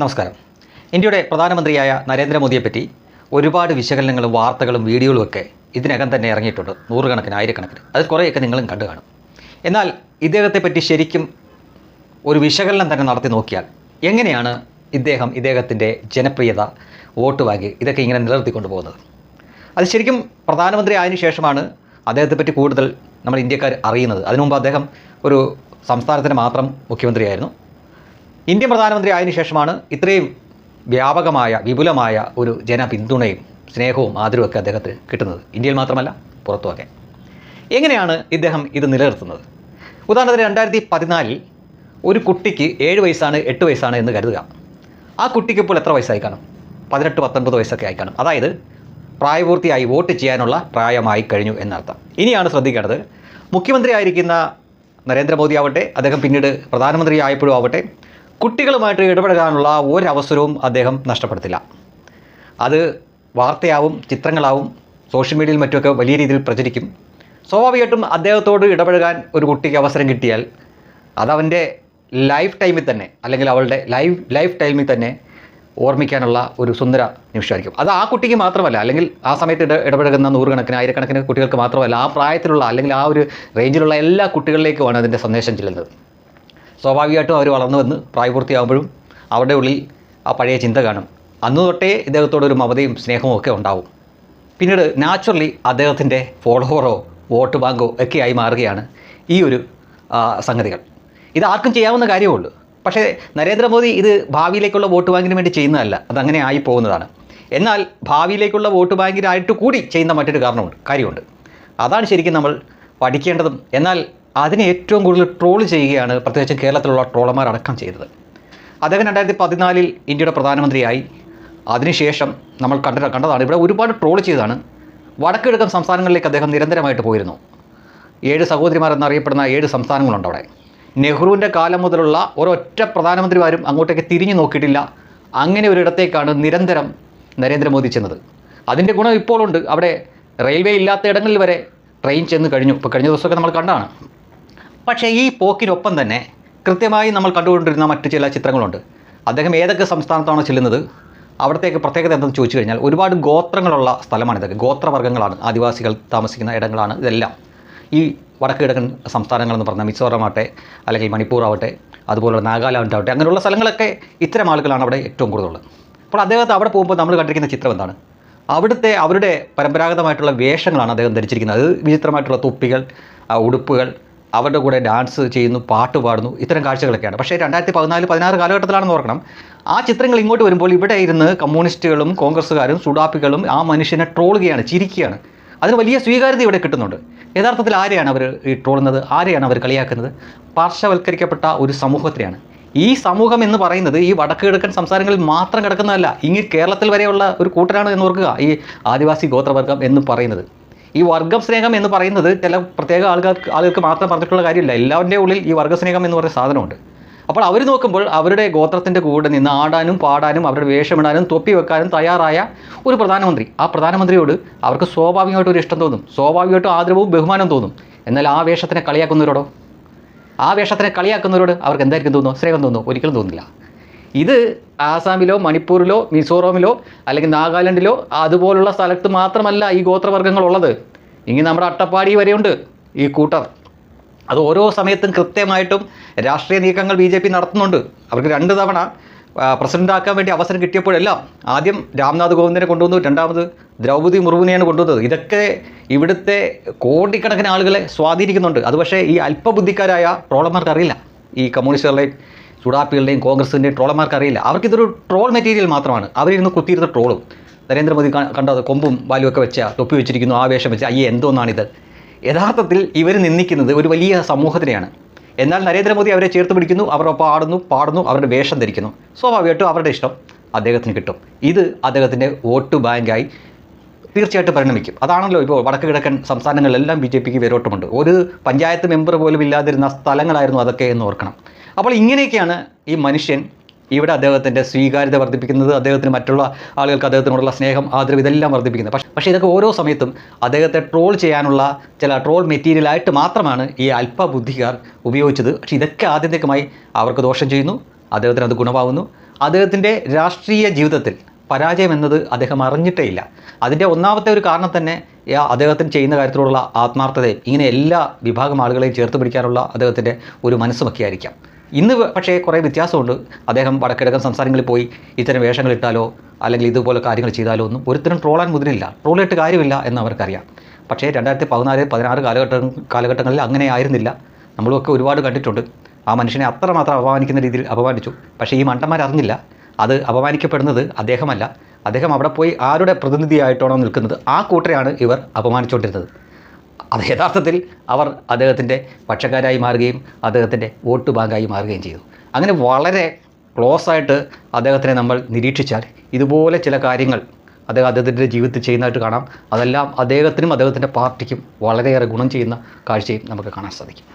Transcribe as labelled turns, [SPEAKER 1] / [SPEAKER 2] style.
[SPEAKER 1] നമസ്കാരം. ഇന്ത്യയുടെ പ്രധാനമന്ത്രിയായ നരേന്ദ്രമോദിയെപ്പറ്റി ഒരുപാട് വിശകലനങ്ങളും വാർത്തകളും വീഡിയോകളും ഒക്കെ ഇതിനകം തന്നെ ഇറങ്ങിയിട്ടുണ്ട്. നൂറുകണക്കിന് ആയിരക്കണക്കിന്. അത് കുറേയൊക്കെ നിങ്ങളും കണ്ടു കാണും. എന്നാൽ ഇദ്ദേഹത്തെപ്പറ്റി ശരിക്കും ഒരു വിശകലനം തന്നെ നടത്തി നോക്കിയാൽ എങ്ങനെയാണ് ഇദ്ദേഹം ഇദ്ദേഹത്തിന്റെ ജനപ്രിയത വോട്ട് വാങ്ങി ഇതൊക്കെ ഇങ്ങനെ നിലനിർത്തിക്കൊണ്ട് പോകുന്നത്? അത് ശരിക്കും പ്രധാനമന്ത്രി ആയതിനു ശേഷമാണ് അദ്ദേഹത്തെപ്പറ്റി കൂടുതൽ നമ്മൾ ഇന്ത്യക്കാർ അറിയുന്നത്. അതിനുമുമ്പ് അദ്ദേഹം ഒരു സംസ്ഥാനത്തിന് മാത്രം മുഖ്യമന്ത്രിയായിരുന്നു. ഇന്ത്യൻ പ്രധാനമന്ത്രി ആയതിനു ശേഷമാണ് ഇത്രയും വ്യാപകമായ വിപുലമായ ഒരു ജനപിന്തുണയും സ്നേഹവും ആദരവും ഒക്കെ അദ്ദേഹത്തിന് കിട്ടുന്നത്. ഇന്ത്യയിൽ മാത്രമല്ല പുറത്തുമൊക്കെ എങ്ങനെയാണ് ഇദ്ദേഹം ഇത് നിലനിർത്തുന്നത്? ഉദാഹരണത്തിന് രണ്ടായിരത്തി പതിനാലിൽ ഒരു കുട്ടിക്ക് ഏഴ് വയസ്സാണ് എട്ട് വയസ്സാണ് എന്ന് കരുതുക. ആ കുട്ടിക്ക് ഇപ്പോൾ എത്ര വയസ്സായി കാണും? പതിനെട്ട് പത്തൊൻപത് വയസ്സൊക്കെ ആയി കാണും. അതായത് പ്രായപൂർത്തിയായി വോട്ട് ചെയ്യാനുള്ള പ്രായമായി കഴിഞ്ഞു എന്നർത്ഥം. ഇനിയാണ് ശ്രദ്ധിക്കേണ്ടത് മുഖ്യമന്ത്രി ആയിരിക്കുന്ന നരേന്ദ്രമോദി ആവട്ടെ അദ്ദേഹം പിന്നീട് പ്രധാനമന്ത്രി ആയപ്പോഴും ആവട്ടെ കുട്ടികളുമായിട്ട് ഇടപെടാനുള്ള ഒരവസരവും അദ്ദേഹം നഷ്ടപ്പെടുത്തില്ല. അത് വാർത്തയാവും ചിത്രങ്ങളാവും സോഷ്യൽ മീഡിയയിൽ മറ്റുമൊക്കെ വലിയ രീതിയിൽ പ്രചരിക്കും. സ്വാഭാവികമായിട്ടും അദ്ദേഹത്തോട് ഇടപഴകാൻ ഒരു കുട്ടിക്ക് അവസരം കിട്ടിയാൽ അതവന്റെ ലൈഫ് ടൈമിൽ തന്നെ അല്ലെങ്കിൽ അവളുടെ ലൈഫ് ലൈഫ് ടൈമിൽ തന്നെ ഓർമ്മിക്കാനുള്ള ഒരു സുന്ദര നിമിഷമായിരിക്കും. അത് ആ കുട്ടിക്ക് മാത്രമല്ല അല്ലെങ്കിൽ ആ സമയത്ത് ഇട ഇടപഴകുന്ന നൂറുകണക്കിന് ആയിരക്കണക്കിന് കുട്ടികൾക്ക് മാത്രമല്ല ആ പ്രായത്തിലുള്ള അല്ലെങ്കിൽ ആ ഒരു റേഞ്ചിലുള്ള എല്ലാ കുട്ടികളിലേക്കുമാണ് അതിന്റെ സന്ദേശം ചെല്ലുന്നത്. സ്വാഭാവികമായിട്ടും അവർ വളർന്നു വന്ന് പ്രായപൂർത്തിയാകുമ്പോഴും അവരുടെ ഉള്ളിൽ ആ പഴയ ചിന്ത കാണും. അന്ന് തൊട്ടേ ഇദ്ദേഹത്തോടൊരു മമതയും സ്നേഹവും ഒക്കെ ഉണ്ടാവും. പിന്നീട് നാച്ചുറലി അദ്ദേഹത്തിന്റെ ഫോളോവറോ വോട്ട് ബാങ്കോ ഒക്കെയായി മാറുകയാണ് ഈ ഒരു സംഗതികൾ. ഇത് ആർക്കും ചെയ്യാവുന്ന കാര്യമേ ഉള്ളൂ. പക്ഷേ നരേന്ദ്രമോദി ഇത് ഭാവിയിലേക്കുള്ള വോട്ട് ബാങ്കിന് വേണ്ടി ചെയ്യുന്നതല്ല. അതങ്ങനെ ആയി പോകുന്നതാണ്. എന്നാൽ ഭാവിയിലേക്കുള്ള വോട്ട് ബാങ്കിനായിട്ട് കൂടി ചെയ്യുന്ന മറ്റൊരു കാരണമുണ്ട് കാര്യമുണ്ട്. അതാണ് ശരിക്കും നമ്മൾ പഠിക്കേണ്ടതും എന്നാൽ അതിനെ ഏറ്റവും കൂടുതൽ ട്രോൾ ചെയ്യുകയാണ് പ്രത്യേകിച്ച് കേരളത്തിലുള്ള ട്രോളർമാർ അടക്കം ചെയ്തത്. അദ്ദേഹം രണ്ടായിരത്തി പതിനാലിൽ ഇന്ത്യയുടെ പ്രധാനമന്ത്രിയായി. അതിനുശേഷം നമ്മൾ കണ്ട കണ്ടതാണ് ഇവിടെ ഒരുപാട് ട്രോൾ ചെയ്തതാണ്. വടക്കിഴക്കൻ സംസ്ഥാനങ്ങളിലേക്ക് അദ്ദേഹം നിരന്തരമായിട്ട് പോയിരുന്നു. ഏഴ് സഹോദരിമാർ എന്നറിയപ്പെടുന്ന ഏഴ് സംസ്ഥാനങ്ങളുണ്ട് അവിടെ. നെഹ്റുവിന്റെ കാലം മുതലുള്ള ഒരൊറ്റ പ്രധാനമന്ത്രിമാരും അങ്ങോട്ടേക്ക് തിരിഞ്ഞു നോക്കിയിട്ടില്ല. അങ്ങനെ ഒരിടത്തേക്കാണ് നിരന്തരം നരേന്ദ്രമോദി ചെന്നത്. അതിന്റെ ഗുണം ഇപ്പോഴുണ്ട്. അവിടെ റെയിൽവേ ഇല്ലാത്ത ഇടങ്ങളിൽ വരെ ട്രെയിൻ ചെന്ന് കഴിഞ്ഞു. ഇപ്പോൾ കഴിഞ്ഞ ദിവസമൊക്കെ നമ്മൾ കണ്ടതാണ്. പക്ഷേ ഈ പോക്കിനൊപ്പം തന്നെ കൃത്യമായി നമ്മൾ കണ്ടുകൊണ്ടിരുന്ന മറ്റു ചില ചിത്രങ്ങളുണ്ട്. അദ്ദേഹം ഏതൊക്കെ സംസ്ഥാനത്താണോ ചെല്ലുന്നത്? അവിടത്തേക്ക് പ്രത്യേകത എന്തെന്ന് ചോദിച്ചു കഴിഞ്ഞാൽ ഒരുപാട് ഗോത്രങ്ങളുള്ള സ്ഥലമാണ് ഇതൊക്കെ. ഗോത്രവർഗങ്ങളാണ് ആദിവാസികൾ താമസിക്കുന്ന ഇടങ്ങളാണ് ഇതെല്ലാം. ഈ വടക്ക് കിഴക്കൻ സംസ്ഥാനങ്ങളെന്ന് പറഞ്ഞാൽ മിസോറാം ആവട്ടെ അല്ലെങ്കിൽ മണിപ്പൂർ ആവട്ടെ അതുപോലെ നാഗാലാൻഡ് ആവട്ടെ അങ്ങനെയുള്ള സ്ഥലങ്ങളൊക്കെ ഇത്തരം ആളുകളാണ് അവിടെ ഏറ്റവും കൂടുതലുള്ളത്. അപ്പോൾ അദ്ദേഹത്തെ അവിടെ പോകുമ്പോൾ നമ്മൾ കണ്ടിരിക്കുന്ന ചിത്രം എന്താണ്? അവിടുത്തെ അവരുടെ പരമ്പരാഗതമായിട്ടുള്ള വേഷങ്ങളാണ് അദ്ദേഹം ധരിച്ചിരിക്കുന്നത്. അത് വിചിത്രമായിട്ടുള്ള തൊപ്പികൾ ഉടുപ്പുകൾ അവരുടെ കൂടെ ഡാൻസ് ചെയ്യുന്നു പാട്ട് പാടുന്നു ഇത്തരം കാഴ്ചകളൊക്കെയാണ്. പക്ഷേ രണ്ടായിരത്തി പതിനാല് പതിനാറ് കാലഘട്ടത്തിലാണെന്ന് ഓർക്കണം. ആ ചിത്രങ്ങൾ ഇങ്ങോട്ട് വരുമ്പോൾ ഇവിടെ ഇരുന്ന് കമ്മ്യൂണിസ്റ്റുകളും കോൺഗ്രസ്സുകാരും സുഡാപ്പികളും ആ മനുഷ്യനെ ട്രോളുകയാണ് ചിരിക്കുകയാണ്. അതിന് വലിയ സ്വീകാര്യത ഇവിടെ കിട്ടുന്നുണ്ട്. യഥാർത്ഥത്തിൽ ആരെയാണ് അവർ ഈ ട്രോളുന്നത് ആരെയാണ് അവർ കളിയാക്കുന്നത്? പാർശ്വവൽക്കരിക്കപ്പെട്ട ഒരു സമൂഹത്തെയാണ് ഈ സമൂഹം എന്ന് പറയുന്നത് ഈ വടക്ക് കിഴക്കൻ സംസ്ഥാനങ്ങളിൽ മാത്രം കിടക്കുന്നതല്ല ഇങ്ങ് കേരളത്തിൽ വരെയുള്ള ഒരു കൂട്ടരാണ് എന്ന് ഓർക്കുക ഈ ആദിവാസി ഗോത്രവർഗം എന്ന് പറയുന്നത്. ഈ വർഗസ്നേഹം എന്ന് പറയുന്നത് ചില പ്രത്യേക ആളുകൾക്ക് ആളുകൾക്ക് മാത്രം പറഞ്ഞിട്ടുള്ള കാര്യമില്ല. എല്ലാവരുടെ ഉള്ളിൽ ഈ വർഗസ്നേഹം എന്ന് പറയുന്ന സാധനമുണ്ട്. അപ്പോൾ അവർ നോക്കുമ്പോൾ അവരുടെ ഗോത്രത്തിന്റെ കൂടെ നിന്ന് ആടാനും പാടാനും അവരുടെ വേഷമിടാനും തൊപ്പി വെക്കാനും തയ്യാറായ ഒരു പ്രധാനമന്ത്രി. ആ പ്രധാനമന്ത്രിയോട് അവർക്ക് സ്വാഭാവികമായിട്ടും ഒരു ഇഷ്ടം തോന്നും. സ്വാഭാവികമായിട്ടും ആദരവും ബഹുമാനവും തോന്നും. എന്നാൽ ആ വേഷത്തിനെ കളിയാക്കുന്നവരോടോ? ആ വേഷത്തിനെ കളിയാക്കുന്നവരോട് അവർക്ക് എന്തായിരിക്കും തോന്നുന്നു സ്നേഹം തോന്നുന്നു ഒരിക്കലും തോന്നില്ല ഇത് ആസാമിലോ മണിപ്പൂരിലോ മിസോറാമിലോ അല്ലെങ്കിൽ നാഗാലാൻഡിലോ അതുപോലുള്ള സ്ഥലത്ത് മാത്രമല്ല ഈ ഗോത്രവർഗങ്ങളുള്ളത് ഇനി നമ്മുടെ അട്ടപ്പാടി വരെയുണ്ട് ഈ കൂട്ടർ. അത് ഓരോ സമയത്തും കൃത്യമായിട്ടും രാഷ്ട്രീയ നീക്കങ്ങൾ ബി ജെ പി നടത്തുന്നുണ്ട്. അവർക്ക് രണ്ട് തവണ പ്രസിഡന്റ് ആക്കാൻ വേണ്ടി അവസരം കിട്ടിയപ്പോഴെല്ലാം ആദ്യം രാംനാഥ് കോവിന്ദിനെ കൊണ്ടുവന്നു രണ്ടാമത് ദ്രൗപദി മുർമുനെയാണ് കൊണ്ടുവന്നത്. ഇതൊക്കെ ഇവിടുത്തെ കോടിക്കണക്കിന് ആളുകളെ സ്വാധീനിക്കുന്നുണ്ട്. അത് പക്ഷേ ഈ അല്പബുദ്ധിക്കാരായ ട്രോളർമാർക്ക് അറിയില്ല ഈ കമ്മ്യൂണിസ്റ്റുകളുടെയും സുഡാപ്പികളുടെയും കോൺഗ്രസിന്റെയും ട്രോളർമാർക്ക് അറിയില്ല. അവർക്കിതൊരു ട്രോൾ മെറ്റീരിയൽ മാത്രമാണ്. അവരിരുന്ന് കുത്തിയിരുന്ന ട്രോളും. നരേന്ദ്രമോദി കണ്ട കൊമ്പും വാലുമൊക്കെ വെച്ച തൊപ്പി വെച്ചിരിക്കുന്നു ആവേശം വെച്ച അയ്യേ എന്തോന്നാണിത്? യഥാർത്ഥത്തിൽ ഇവർ നിന്ദിക്കുന്നത് ഒരു വലിയ സമൂഹത്തിനെയാണ്. എന്നാൽ നരേന്ദ്രമോദി അവരെ ചേർത്ത് പിടിക്കുന്നു പാടുന്നു ആടുന്നു പാടുന്നു അവരുടെ വേഷം ധരിക്കുന്നു. സ്വാഭാവികമായിട്ടും അവരുടെ ഇഷ്ടം അദ്ദേഹത്തിന് കിട്ടും. ഇത് അദ്ദേഹത്തിന്റെ വോട്ട് ബാങ്കായി തീർച്ചയായിട്ടും പരിണമിക്കും. അതാണല്ലോ ഇപ്പോൾ വടക്ക് കിഴക്കൻ സംസ്ഥാനങ്ങളിലെല്ലാം ബി ജെ പിക്ക് വേരോട്ടമുണ്ട്. ഒരു പഞ്ചായത്ത് മെമ്പർ പോലും ഇല്ലാതിരുന്ന സ്ഥലങ്ങളായിരുന്നു അതൊക്കെ എന്ന് ഓർക്കണം. അപ്പോൾ ഇങ്ങനെയൊക്കെയാണ് ഈ മനുഷ്യൻ ഇവിടെ അദ്ദേഹത്തിന്റെ സ്വീകാര്യത വർദ്ധിപ്പിക്കുന്നത് അദ്ദേഹത്തിന് മറ്റുള്ള ആളുകൾക്ക് അദ്ദേഹത്തിനോടുള്ള സ്നേഹം ആദരവ് ഇതെല്ലാം വർദ്ധിപ്പിക്കുന്നത്. പക്ഷേ പക്ഷേ ഇതൊക്കെ ഓരോ സമയത്തും അദ്ദേഹത്തെ ട്രോൾ ചെയ്യാനുള്ള ചില ട്രോൾ മെറ്റീരിയലായിട്ട് മാത്രമാണ് ഈ അല്പബുദ്ധിക്കാർ ഉപയോഗിച്ചത്. പക്ഷേ ഇതൊക്കെ ആദ്യത്തേക്കുമായി അവർക്ക് ദോഷം ചെയ്യുന്നു അദ്ദേഹത്തിന് അത് ഗുണമാവുന്നു. അദ്ദേഹത്തിന്റെ രാഷ്ട്രീയ ജീവിതത്തിൽ പരാജയം എന്നത് അദ്ദേഹം അറിഞ്ഞിട്ടേ ഇല്ല. അതിന്റെ ഒന്നാമത്തെ ഒരു കാരണം തന്നെ അദ്ദേഹത്തിന് ചെയ്യുന്ന കാര്യത്തിലുള്ള ആത്മാർത്ഥതയും ഇങ്ങനെ എല്ലാ വിഭാഗം ആളുകളെയും ചേർത്ത് പിടിക്കാനുള്ള അദ്ദേഹത്തിന്റെ ഒരു മനസ്സുമൊക്കെ ആയിരിക്കാം. ഇന്ന് പക്ഷേ കുറേ വ്യത്യാസമുണ്ട്. അദ്ദേഹം വടക്കിടക്കൻ സംസ്ഥാനങ്ങളിൽ പോയി ഇത്തരം വേഷങ്ങൾ ഇട്ടാലോ അല്ലെങ്കിൽ ഇതുപോലെ കാര്യങ്ങൾ ചെയ്താലോ ഒന്നും ഒരുത്തരും ട്രോളാൻ മുതിരില്ല. ട്രോളിട്ട് കാര്യമില്ല എന്ന് അവർക്കറിയാം. പക്ഷേ രണ്ടായിരത്തി പതിനാല് പതിനാറ് കാലഘട്ടം കാലഘട്ടങ്ങളിൽ അങ്ങനെ ആയിരുന്നില്ല. നമ്മളൊക്കെ ഒരുപാട് കണ്ടിട്ടുണ്ട്. ആ മനുഷ്യനെ അത്രമാത്രം അപമാനിക്കുന്ന രീതിയിൽ അപമാനിച്ചു. പക്ഷേ ഈ മണ്ടന്മാർ അറിഞ്ഞില്ല. അത് അപമാനിക്കപ്പെടുന്നത് അദ്ദേഹമല്ല. അദ്ദേഹം അവിടെ പോയി ആരുടെ പ്രതിനിധിയായിട്ടാണോ നിൽക്കുന്നത്? ആ കൂട്ടരെയാണ് ഇവർ അപമാനിച്ചുകൊണ്ടിരുന്നത്. അത് യഥാർത്ഥത്തിൽ അവർ അദ്ദേഹത്തിന്റെ പക്ഷക്കാരായി മാറുകയും അദ്ദേഹത്തിന്റെ വോട്ട് ബാങ്കായി മാറുകയും ചെയ്തു. അങ്ങനെ വളരെ ക്ലോസ് ആയിട്ട് അദ്ദേഹത്തിനെ നമ്മൾ നിരീക്ഷിച്ചാൽ ഇതുപോലെ ചില കാര്യങ്ങൾ അദ്ദേഹം അദ്ദേഹത്തിന്റെ ജീവിതത്തിൽ ചെയ്യുന്നതായിട്ട് കാണാം. അതെല്ലാം അദ്ദേഹത്തിനും അദ്ദേഹത്തിന്റെ പാർട്ടിക്കും വളരെയേറെ ഗുണം ചെയ്യുന്ന കാഴ്ചയും നമുക്ക് കാണാൻ സാധിക്കും.